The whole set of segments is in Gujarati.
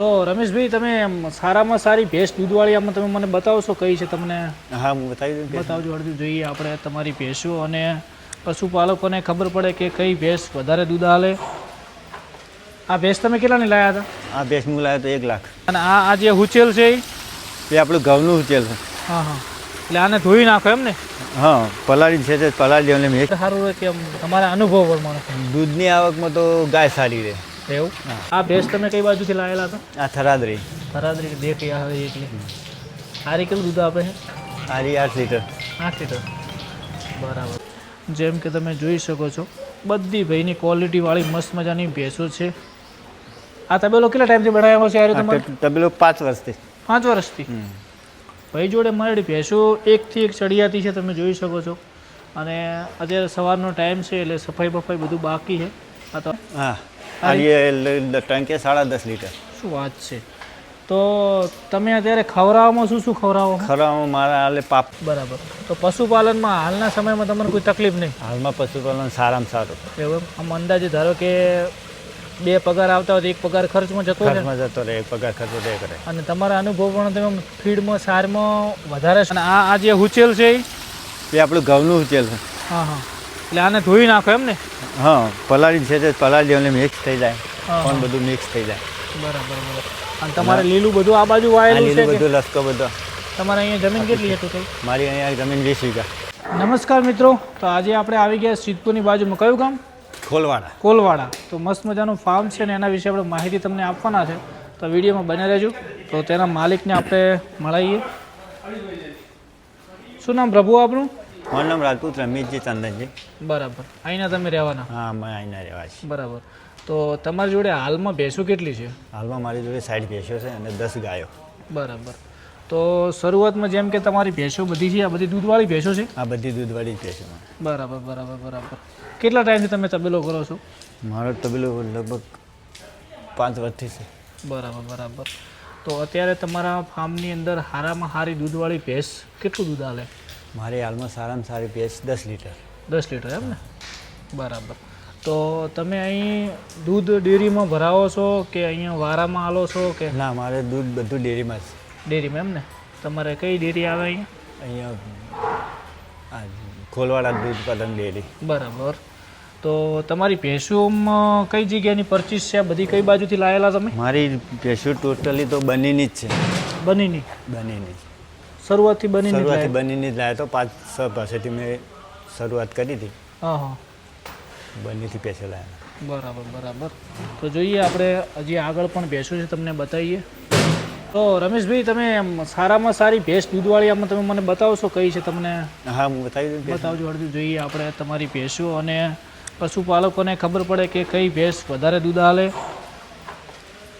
તો રમેશભાઈ તમે સારામાં સારી ભેંસ દૂધવાળી આમાં તમે મને બતાવશો કઈ છે તમને? હા હું બતાવી દઉં બતાવજો અડધું જોઈએ આપણે તમારી ભેંસો અને પશુપાલકોને ખબર પડે કે કઈ ભેંસ વધારે દૂધ આલે આ ભેંસ તમે કેટલાની લાયા હતા? આ ભેંસ હું લાવ્યો તો એક લાખ. અને આ આ જે હુચેલ છે એ? આપણું ઘઉંનું ઉચેલ છે. હા હા. એટલે આને ધોઈ નાખો એમ ને? હા પલાળી છે પલાળી સારું રહે કે તમારા અનુભવ પ્રમાણે. દૂધની આવકમાં તો ગાય સારી રહે. એવું? આ ભેંસ તમે કઈ બાજુથી લાવેલા હતા? આ થરાદરી. થરાદરી દેખી આવે એટલે આરી કેટલું દૂધ આપે છે? આ આઠ લીટર. આઠ લીટર? બરાબર. જેમ કે તમે જોઈ શકો છો બધી ભાઈની ક્વોલિટીવાળી મસ્ત મજાની ભેંસો છે. આ તબેલો કેટલા ટાઈમથી બનાવ્યો છે યાર તમે તમારે? તબેલો પાંચ વર્ષથી. પાંચ વર્ષથી? ભાઈ જોડે મળેલી ભેંસો એકથી એક ચડિયાતી છે તમે જોઈ શકો છો. અને અત્યારે સવારનો ટાઈમ છે એટલે સફાઈ બફાઈ બધું બાકી છે. આ તો હા. આ લ- લ- ટંકે સાડા દસ લીટર. શું વાત છે? તો તમે અત્યારે ખવડાવવામાં શું શું ખવડાવો ખવડાવવામાં મારા હાલે પાપ. બરાબર. તો પશુપાલનમાં હાલના સમયમાં તમને કોઈ તકલીફ નહીં? હાલમાં પશુપાલન સારામાં સારું. એવું આમ અંદાજે ધારો કે બે પગાર આવતા હોય તો એક પગાર ખર્ચમાં જતો રહે? જતો રહે પગાર ખર્ચો તે કરે. અને તમારા અનુભવ પણ તમે ફીડમાં સારમાં વધારે છે. અને આ આ જે હુચેલ છે એ? એ આપણું ઘઉંનું ઉચેલ છે. હા હા. એટલે આને ધોઈ નાખો એમ ને હા પલાળી છે તે પલાળી દેવાને મિક્સ થઈ જાય. પણ બધું મિક્સ થઈ જાય. બરાબર બરાબર. અને તમારે લીલું બધું આ બાજુ વાયેલું છે બધું લસકો બધો. તમારે અહીંયા જમીન કેટલી હતી કઈ? મારી અહીંયા જમીન વીસ વીઘા. નમસ્કાર મિત્રો તો આજે આપણે આવી ગયા સિદ્ધપુરની બાજુમાં. કયું ગામ? કોલવાડા કોલવાડા તો મસ્ત મજાનું ફાર્મ છે ને એના વિશે આપણે માહિતી તમને આપવાના છે. તો વિડીયોમાં બને રહેજો. તો તેના માલિકને આપણે મળાવીએ શું નામ પ્રભુ આપણું મારું નામ રાજપૂત રમેશજી ચંદનજી બરાબર. અહીંના તમે રહેવાના? હા અમે અહીંના રહેવા છીએ. બરાબર. તો તમારી જોડે હાલમાં ભેંસો કેટલી છે? હાલમાં મારી જોડે સાઈડ ભેંસો છે અને દસ ગાયો. બરાબર. તો શરૂઆતમાં જેમ કે તમારી ભેંસો બધી છે આ બધી દૂધવાળી ભેંસો છે? આ બધી દૂધવાળી જ ભેંસો બરાબર બરાબર બરાબર. કેટલા ટાઈમથી તમે તબેલો કરો છો? મારો તબેલો લગભગ પાંચ વર્ષથી છે. બરાબર બરાબર. તો અત્યારે તમારા ફાર્મની અંદર હારામાં હારી દૂધવાળી ભેંસ કેટલું દૂધ આલે? મારી હાલમાં સારામાં સારી પીએચ દસ લીટર. દસ લીટર એમ ને? બરાબર. તો તમે અહીં દૂધ ડેરીમાં ભરાવો છો કે અહીંયા વારામાં આલો છો કે ના મારે દૂધ બધું ડેરીમાં જ. ડેરીમાં એમ ને? તમારે કઈ ડેરી આવે અહીંયા? અહીંયા ખોલવાડા દૂધ ઉત્પાદન ડેરી. બરાબર. તો તમારી ભેંસોમાં કઈ જગ્યાની પરચેસ છે? બધી કઈ બાજુથી લાયેલા તમે? મારી ભેંસો ટોટલી તો બનીની જ છે. બનીની? બનીની શરૂઆતથી બની શરૂઆતથી બનીને જ લાવ્યો તો પાંચ છ પાસેથી મેં શરૂઆત કરી હતી. હા હા. બનીથી પેસે લાવ્યા બરાબર બરાબર. તો જોઈએ આપણે હજી આગળ પણ ભેંસો છે તમને બતાવીએ. તો રમેશભાઈ તમે સારામાં સારી ભેંસ દૂધવાળી આમાં તમે મને બતાવશો કઈ છે તમને? હા હું બતાવી દઉં બતાવજો અડધું જોઈએ આપણે તમારી ભેંસો અને પશુપાલકોને ખબર પડે કે કઈ ભેંસ વધારે દૂધ આલે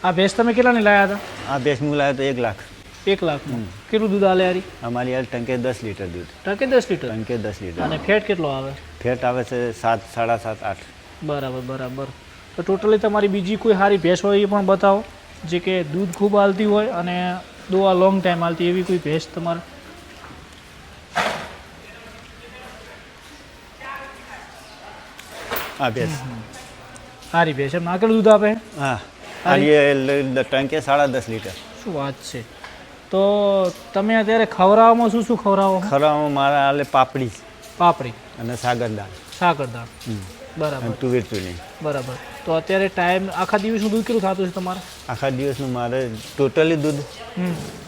આ ભેંસ તમે કેટલાની લાયા હતા? આ ભેંસ હું લાવ્યો તો એક લાખ. એક લાખનું. કેટલું દૂધ આલે યારી અમારી યાર ટંકે દસ લીટર દૂધ. ટંકે દસ લીટર? ટંકે દસ લીટર. અને ફેટ કેટલો આવે? ફેટ આવે છે સાત સાડા સાત આઠ. બરાબર બરાબર. તો ટોટલી તમારી બીજી કોઈ સારી ભેંસ હોય એ પણ બતાવો. જે કે દૂધ ખૂબ હાલતી હોય અને દોવા લોંગ ટાઈમ હાલતી એવી કોઈ ભેંસ તમારે? આ ભેંસ. સારી ભેંસ એમ. આગળ દૂધ આપે? હા. ટંકે સાડા દસ લીટર. શું વાત છે. તો તમે અત્યારે ખવડાવવામાં શું શું ખવડાવો ખવરાવામાં મારા હાલે પાપડી. પાપડી. અને સાગર દાળ. સાગર દાળ. બરાબર. તુવેર ચૂની. બરાબર. તો અત્યારે ટાઈમ આખા દિવસનું દૂધ કેટલું થતું છે તમારે? આખા દિવસનું મારે ટોટલી દૂધ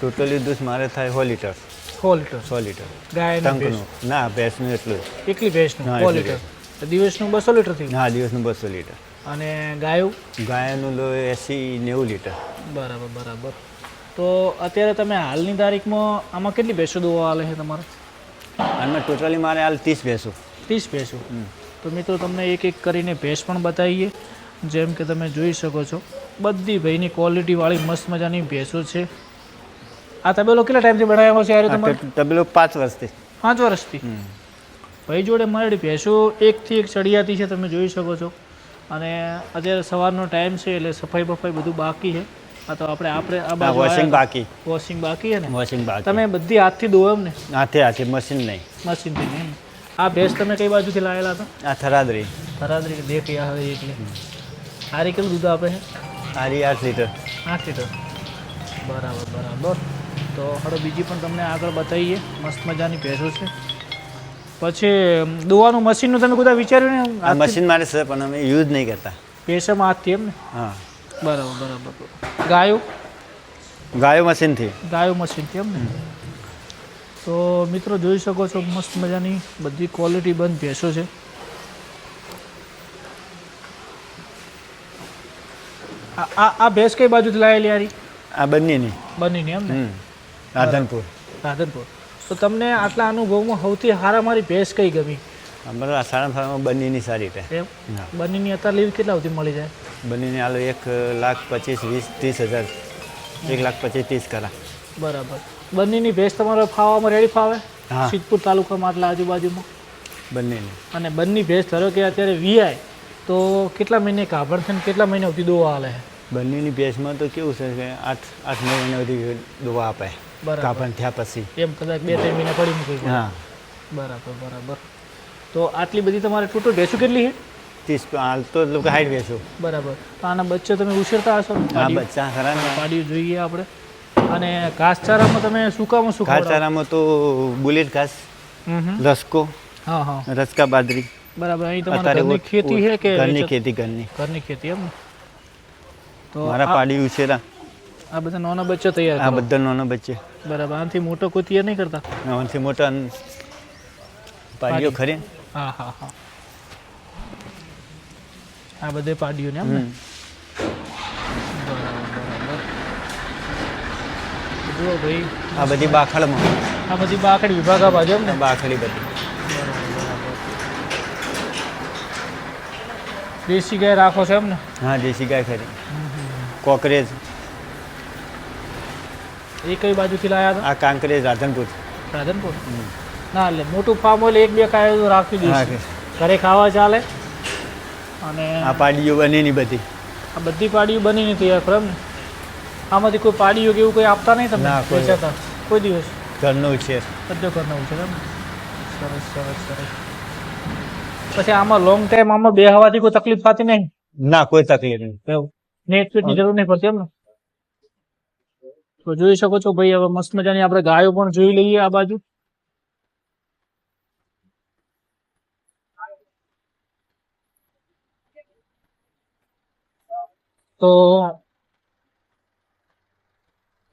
ટોટલી દૂધ મારે થાય સો લીટર. સો લીટર. સો લીટર. ગાય ટંકનું. ના ભેંસનું એટલું જ. એકલી ભેંસનું? સો લીટર. દિવસનું બસો લીટર થઈ હા દિવસનું બસો લીટર. અને ગાયું? ગાયનું લો એંસી નેવું લીટર. બરાબર બરાબર. તો અત્યારે તમે હાલની તારીખમાં આમાં કેટલી ભેંસો દોવા આલે છે તમારે? આમાં ટોટલી મારે હાલ ત્રીસ ભેંસો. ત્રીસ ભેંસો? તો મિત્રો તમને એક એક કરીને ભેંસ પણ બતાવીએ. જેમ કે તમે જોઈ શકો છો બધી ભાઈની ક્વોલિટીવાળી મસ્ત મજાની ભેંસો છે. આ તબેલો કેટલા ટાઈમથી બનાવ્યો છે યાર તમારે? તબેલો પાંચ વર્ષથી. પાંચ વર્ષથી? ભાઈ જોડે મળેલી ભેંસો એકથી એક ચડિયાતી છે તમે જોઈ શકો છો. અને અત્યારે સવારનો ટાઈમ છે એટલે સફાઈ બફાઈ બધું બાકી છે. આ તો આપણે આપણે આ બાજુ વોશિંગ બાકી. વોશિંગ બાકી છે ને? વોશિંગ બાકી. તમે બધી હાથથી દો એમ ને? હાથે હાથે મશીન નહીં. મશીનથી નહીં. આ ભેંસ તમે કઈ બાજુથી લાવેલા હતા? આ થરાદરી. થરાદરી દેખી આવે એટલે હારી કેટલું દૂધ આપે છે? હારી આઠ લીટર. આઠ લીટર. બરાબર બરાબર. તો હવે બીજી પણ તમને આગળ બતાવીએ. મસ્ત મજાની ભેંસો છે. પછી દોવાનું મશીનનું તમે બધા વિચાર્યું ને આ મશીન મારે છે પણ અમે યુઝ નહીં કરતા. પેશમાં હાથથી એમ ને? હા. બરાબર બરાબર. ગાયો? ગાયો મશીનથી. ગાયો મશીનથી એમ ને? તો મિત્રો જોઈ શકો છો મસ્ત મજાની બધી ક્વોલિટી બંધ ભેંસો છે. આ આ- આ ભેંસ કઈ બાજુથી લાવેલી યારી આ બંનેની. બંનેની એમ ને? રાધનપુર. રાધનપુર. તો તમને આટલા અનુભવમાં સૌથી સારા મારી ભેંસ કઈ ગમી? અમારા આ સારા ફાર્મમાં બંનેની સારી રીતે. હા. અત્યારે લીવ કેટલા સુધી મળી જાય? બંનેની હાલો એક લાખ પચીસ વીસ ત્રીસ હજાર. એક લાખ પચીસ ત્રીસ કરા. બરાબર. બંનેની ભેંસ તમારે ફાવામાં રેડી ફાવે? હા. સિદ્ધપુર તાલુકામાં આટલા આજુબાજુમાં? બંનેની. અને બંની ભેંસ ધારો કે અત્યારે વીઆઈ તો કેટલા મહિને કાભણ છે ને કેટલા મહિને સુધી દોવા હાલે? બંનેની ભેંસમાં તો કેવું છે કે આઠ આઠ નવ મહિના સુધી દોવા આપે. બરાબર. થયા પછી. એમ કદાચ બે ત્રણ મહિના પડી મૂકી હા. બરાબર બરાબર. તો આટલી બધી તમારે ટોટલ ભેંસું કેટલી છે? ત્રીસ હાલ તો લોકો હાઈટ બેસો. બરાબર. તો આના બચ્ચા તમે ઉછેરતા હશો ને? બચ્ચા ખરા ને. પાડ્યું જોઈએ આપણે. અને ઘાસચારામાં તમે સુકામાં શું? ઘાસચારામાં તો બુલેટ ઘાસ. રસકો હા હા. રસકા બાદરી બરાબર અહીં તમારે ઘરની ખેતી છે કે ઘરની ખેતી ઘરની. ઘરની ખેતી એમ તો મારા પાડી ઉછેરા. આ બધા નાના બચ્ચા તૈયાર આ બધા નાના બચ્ચે. બરાબર આનાથી મોટો કોઈ તૈયાર નહીં કરતા? આનાથી મોટા પાડીઓ ખરી હા હા હા. આ બધે પાડ્યું ને? એમ ને જુઓ ભાઈ. આ બધી બાખડમાં આ બધી બાકડી વિભાગ આ બાજુ ને? બાખડી બધી. દેશી ગાય રાખો છો એમ ને? હા દેશી ગાય ખરી. કોકરેજ. એ કઈ બાજુથી લાયા હતા? આ કાંકરેજ રાધનપુર. રાધનપુર? ના એટલે મોટું ફાર્મ હોય એક બે કાય રાખવી હા, દઈશું ઘરે ખાવા ચાલે. અને આ પાડીઓ બની બધી. આ બધી પાડીઓ બની તૈયાર કરો એમ ને? આમાંથી કોઈ પાડીઓ કે એવું કોઈ આપતા નહીં તમને? વેચાતા કોઈ. દિવસ. ઘરનો ઉછેર બધો કરનારું છે સરસ સરસ સરસ. પછી આમાં લોંગ ટાઈમ આમાં બે હવાથી કોઈ તકલીફ થતી નહીં? ના કોઈ તકલીફ નહીં. નેટ ફીટની જરૂર નહીં પડતી એમ ને? તો જોઈ શકો છો ભાઈ હવે મસ્ત મજાની આપણે ગાયો પણ જોઈ લઈએ આ બાજુ. તો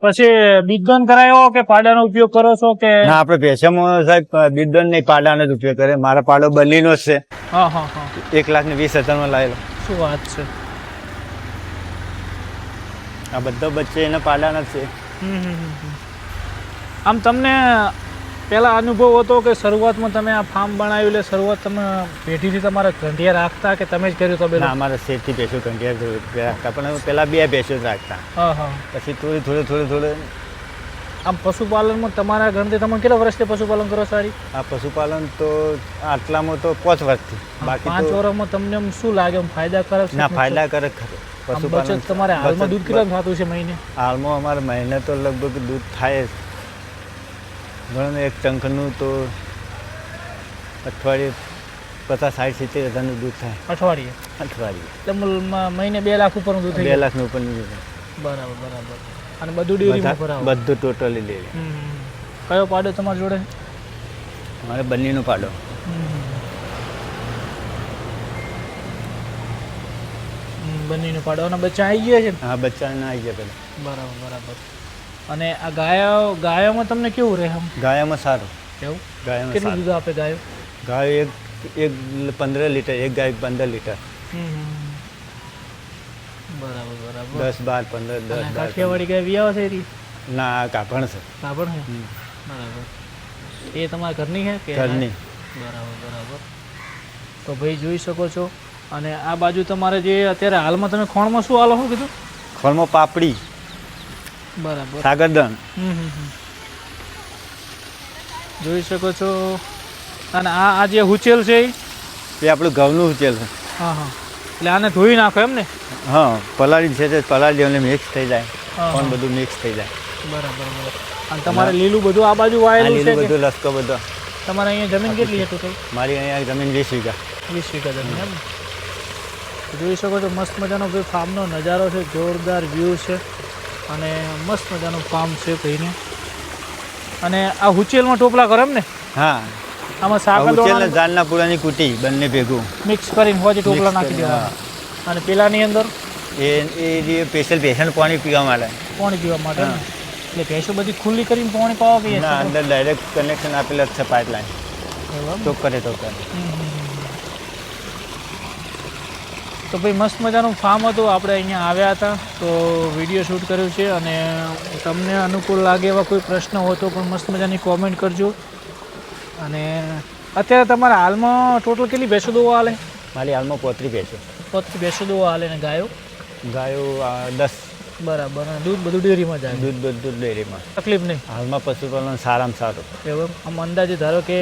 પછી બીજગન કરાયો કે પાડાનો ઉપયોગ કરો છો કે? ના આપણે ભેસામાં સાહેબ બિરદન નહીં પાડાનો જ ઉપયોગ કરે. મારા પાડો બલીનો જ છે. હા હા હા. એક લાખ ને વીસ હજારમાં લાવેલો શું વાત છે? આ બધો બચ્ચે એના પાડાના જ છે. આમ તમને પહેલા અનુભવ હતો કે શરૂઆતમાં તમે આ ફાર્મ બનાવ્યું એટલે શરૂઆત તમે પેઢીથી તમારા ગંઢિયા રાખતા કે તમે જ કર્યું તો ના અમારે શેઠથી ભેંસો કંઢિયા રાખતા પણ પહેલાં બે ભેંસો જ રાખતા. પછી થોડી થોડી થોડી થોડી. આમ પશુપાલનમાં તમારા ઘરથી તમે કેટલા વર્ષથી પશુપાલન કરો સારી? આ પશુપાલન તો આટલામાં તો પાંચ વર્ષથી. બાકી પાંચ વર્ષમાં તમને શું લાગે? આમ ફાયદાકારક ના ફાયદાકારક ખરું. પશુપાલન તમારે હાલમાં દૂધ કેટલા થતું છે મહિને? હાલમાં અમારે મહિને તો લગભગ દૂધ થાય ઘણું એક ટંકનું તો અઠવાડિયે પચાસ સાઠ સિત્તેર હજારનું દૂધ થાય. અઠવાડિયે? અઠવાડિયે. એટલે મહિને બે લાખ ઉપરનું દૂધ બે લાખનું ઉપરનું દૂધ બરાબર બરાબર. અને બધું ડેરીમાં ભરાવો? બધું ટોટલી હમ. કયો પાડો તમારી જોડે? મારે બંનેનો પાડો. બંનેનો પાડો. અને બચ્ચા આવી ગયા છે? હા બચ્ચા ના આવી ગયા પેલા. બરાબર બરાબર. અને આ ગાયો ગાયોમાં તમને કેવું રહે આમ? ગાયોમાં સારું. કેવું ગાયોમાં કેટલું સારું. દૂધ આપે ગાયો? ગાય એક એક પંદર લીટર એક ગાય પંદર લીટર. બરાબર બરાબર. દસ બાર પંદર દસ કાઠિયાવાડી ગાય વિયાવ છે એરી? ના કાપણ છે. કાપણ છે? બરાબર. એ તમારા ઘરની છે કે ઘરની. બરાબર બરાબર. તો ભાઈ જોઈ શકો છો. અને આ બાજુ તમારે જે અત્યારે હાલમાં તમે ખોણમાં શું હાલો શું કીધું? ખોણમાં પાપડી. બરાબર. હમ. જોઈ શકો છો. અને આ આ જે હુચેલ છે એ? આપણું ઘઉંનું હુચેલ છે. હા હા. એટલે આને ધોઈ નાખો એમ ને? હા પલાળી છે તે પલાળી એમને મિક્સ થઈ જાય. પણ બધું મિક્સ થઈ જાય. બરાબર બરાબર. અને તમારે લીલું બધું આ બાજુ વાયેલું છે બધું લસકો બધો. તમારે અહીંયા જમીન કેટલી હતી ટોટલ મારી અહીંયા જમીન વીસ વીઘા. વીસ વીઘા જમીન એમ જોઈ શકો છો મસ્ત મજાનો ભાઈ ફાર્મનો નજારો છે જોરદાર વ્યૂ છે. અને મસ્ત મજાનું ફાર્મ છે ભાઈને. અને આ હુચેલમાં ટોપલા કરો એમ ને? હા. આમાં સાકર ઉચેલ ને દોણા ઝાડના પૂળાની કુટી બંને ભેગું. મિક્સ કરીને હોજી ટોપલા નાખી દેવા અને પેલાની અંદર? એ એ જે સ્પેશિયલ પેશન્ટ પાણી પીવા માટે. પાણી પીવા માટે એટલે ભેંસો બધી ખુલ્લી કરીને પાણી પાવા ના અંદર ડાયરેક્ટ કનેક્શન આપેલા છે પાઇપલાઇન તો કરે તો કરે? તો ભાઈ મસ્ત મજાનું ફાર્મ હતું. આપણે અહીંયા આવ્યા હતા તો વીડિયો શૂટ કર્યું છે અને તમને અનુકૂળ લાગે એવા કોઈ પ્રશ્ન હોય તો પણ મસ્ત મજાની કોમેન્ટ કરજો. અને અત્યારે તમારા હાલમાં ટોટલ કેટલી ભેંસો દોવા હાલે? મારી હાલમાં પોત્રી ભેંસો. પોત્રી ભેંસો દોવા હાલે ને ગાયો? ગાયો આ દસ. બરાબર. અને દૂધ બધું ડેરીમાં જાય? દૂધ બધું ડેરીમાં. તકલીફ નહીં? હાલમાં પશુપાલન સારામાં સારું. એવું આમ અંદાજે ધારો કે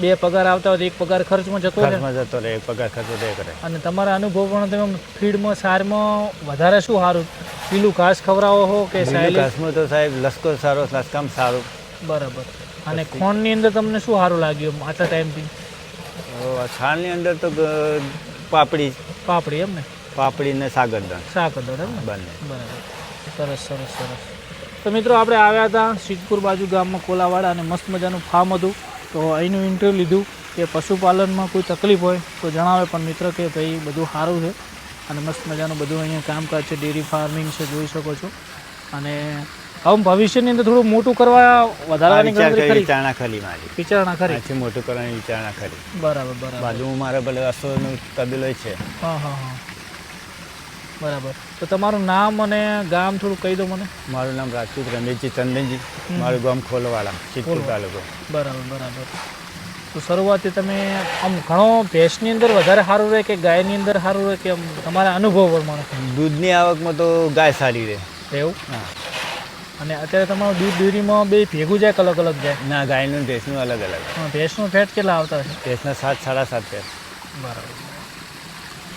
બે પગાર આવતા હોય તો એક પગાર ખર્ચમાં જતો રહે. ખર્ચમાં જતો રહે પગાર ખર્ચો દે કરે. અને તમારા અનુભવ પણ તમે ફીડમાં સારમાં વધારે શું સારું? પીલું ઘાસ ખવડાવો હો કે સાહેબ ઘાસમાં તો સાહેબ લશ્કર સારો લસકામ સારું. બરાબર. અને ખોણની અંદર તમને શું સારું લાગ્યું આટલા ટાઈમથી? તો છાણની અંદર તો પાપડી. પાપડી એમ ને? પાપડી ને સાગરદાન હતો એમ ને? બંને. બરાબર. સરસ સરસ સરસ. તો મિત્રો આપણે આવ્યા હતા સિદ્ધપુર બાજુ ગામમાં કોલાવાડા અને મસ્ત મજાનું ફાર્મ હતું. તો અહીંનું ઇન્ટરવ્યૂ લીધું કે પશુપાલનમાં કોઈ તકલીફ હોય તો જણાવે પણ મિત્ર કે ભાઈ બધું સારું છે અને મસ્ત મજાનું બધું અહીંયા કામકાજ છે ડેરી ફાર્મિંગ છે જોઈ શકો છો. અને હવે ભવિષ્યની અંદર થોડું મોટું કરવા વધારાની વધારવાની વિચારણા ખરી મારી. વિચારણા ખરી છે મોટું કરવાની વિચારણા ખરી બરાબર બરાબર. બાજુ મારે ભલે અસોનું તબેલો છે. હા હા હા. બરાબર. તો તમારું નામ અને ગામ થોડું કહી દો મને. મારું નામ રાજપૂત રમેશજી ચંદનજી. મારું ગામ ખોલવાડા સિદ્ધપુર તાલુકો. બરાબર બરાબર. તો શરૂઆતથી તમે આમ ઘણો ભેંસની અંદર વધારે સારું રહે કે ગાયની અંદર સારું રહે કે તમારા અનુભવ પ્રમાણે? દૂધની આવકમાં તો ગાય સારી રહે. એવું? હા. અને અત્યારે તમારું દૂધ ડેરીમાં બે ભેગું જાય અલગ અલગ જાય? ના ગાયનું ભેંસનું અલગ અલગ. ભેંસનું ફેટ કેટલા આવતા છે ભેંસના સાત સાડા સાત ફેટ બરાબર.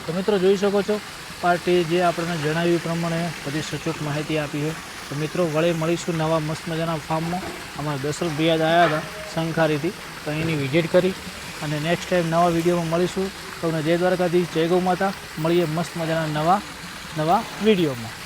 તો મિત્રો જોઈ શકો છો પાર્ટી જે આપણને જણાવ્યું પ્રમાણે બધી સચોટ માહિતી આપી છે. તો મિત્રો, વળે મળીશું નવા મસ્ત મજાના ફાર્મમાં. અમારા દશરથ ભૈયા આવ્યા હતા શંખારીથી તો અહીંની વિઝિટ કરી અને નેક્સ્ટ ટાઈમ નવા વિડીયોમાં મળીશું. તમને જય દ્વારકાધીશ, જય ગૌ માતા. મળીએ મસ્ત મજાના નવા નવા વિડીયોમાં.